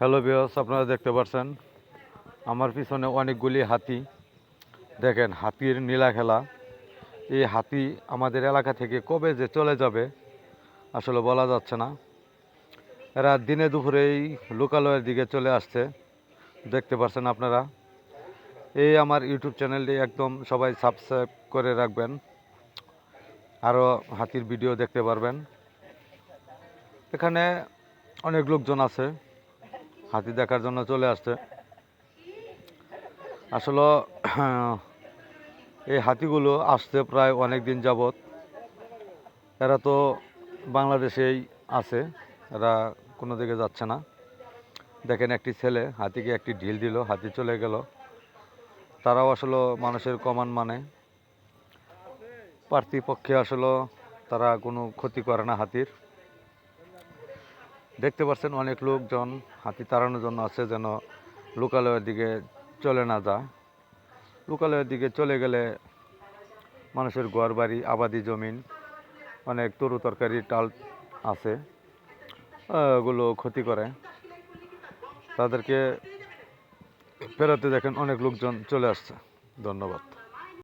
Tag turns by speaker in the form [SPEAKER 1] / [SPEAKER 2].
[SPEAKER 1] Hello বিয়স আপনারা দেখতে পাচ্ছেন, আমার পিছনে অনেকগুলি হাতি। দেখেন, হাতির নীলা খেলা। এই হাতি আমাদের এলাকা থেকে কবে যে চলে যাবে, আসলে বলা যাচ্ছে না। এরা দিনে দুপুরেই লোকালয়ের দিকে চলে আসছে। দেখতে পাচ্ছেন আপনারা। এই আমার ইউটিউব চ্যানেলটি একদম সবাই সাবস্ক্রাইব করে রাখবেন। আরও হাতির ভিডিও দেখতে পারবেন। এখানে অনেক লোকজন আছে। হাতি দেখার জন্য চলে আসছে। আসলে, এই হাতিগুলো আসছে প্রায় অনেক দিন যাবৎ। এরা তো বাংলাদেশেই আছে, এরা কোনো দিকে যাচ্ছে না। দেখেন একটি ছেলে, হাতিকে একটি ঢিল দিল, হাতি চলে গেল। তারাও আসলে মানুষের কমান মানে। পার্থিপক্ষে আসলে তারা কোনো ক্ষতি করে না হাতির। দেখতে পাচ্ছেন অনেক লোকজন, হাতি তাড়ানোর জন্য আছে যেন লোকালয়ের দিকে চলে না যায়। লোকালয়ের দিকে চলে গেলে মানুষের ঘর বাড়ি, আবাদি জমিন, অনেক তরু তরকারি টাল আছে ওগুলো ক্ষতি করে। তাদেরকে ফেরাতে দেখেন অনেক লোকজন চলে আসছে। ধন্যবাদ।